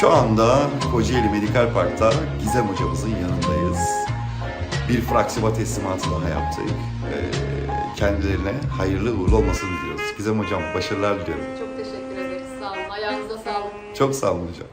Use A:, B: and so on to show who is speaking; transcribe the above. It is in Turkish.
A: Şu anda Kocaeli Medikal Park'ta Gizem hocamızın yanındayız. Bir fraksiba teslimatı daha yaptık. Ee, kendilerine hayırlı uğurlu olmasını diliyoruz. Gizem hocam başarılar diliyorum.
B: Çok teşekkür ederiz. Sağ olun. Ayağınıza sağlık.
A: Çok sağ olun hocam.